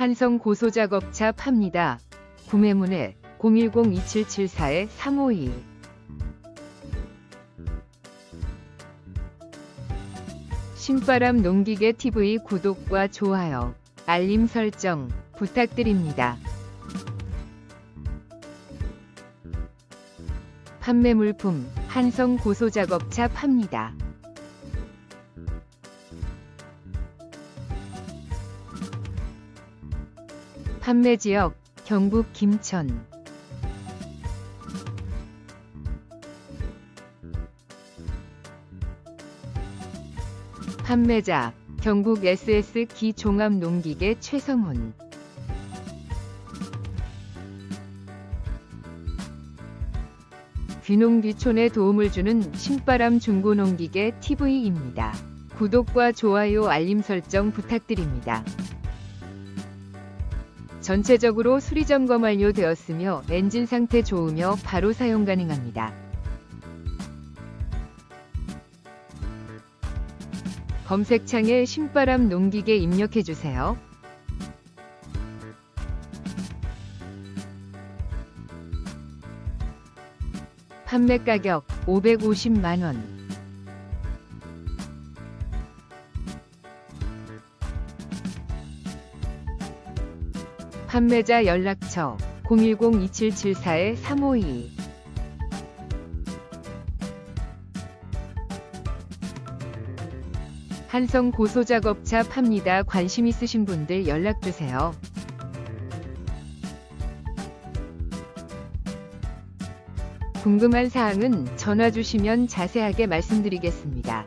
한성 고소작업차 팝니다. 구매문의 010-2774-352 신바람 농기계 TV 구독과 좋아요, 알림 설정 부탁드립니다. 판매 물품 한성 고소작업차 팝니다. 판매 지역 경북 김천 판매자 경북 SS 기 종합 농기계 최성훈 귀농귀촌에 도움을 주는 신바람 중고농기계 TV입니다. 구독과 좋아요 알림 설정 부탁드립니다. 전체적으로 수리 점검 완료되었으며 엔진 상태 좋으며 바로 사용 가능합니다. 검색창에 신바람 농기계 입력해 주세요. 판매 가격 550만 원. 판매자 연락처 010-2774-352 한성 고소작업차 팝니다. 관심 있으신 분들 연락주세요. 궁금한 사항은 전화 주시면 자세하게 말씀드리겠습니다.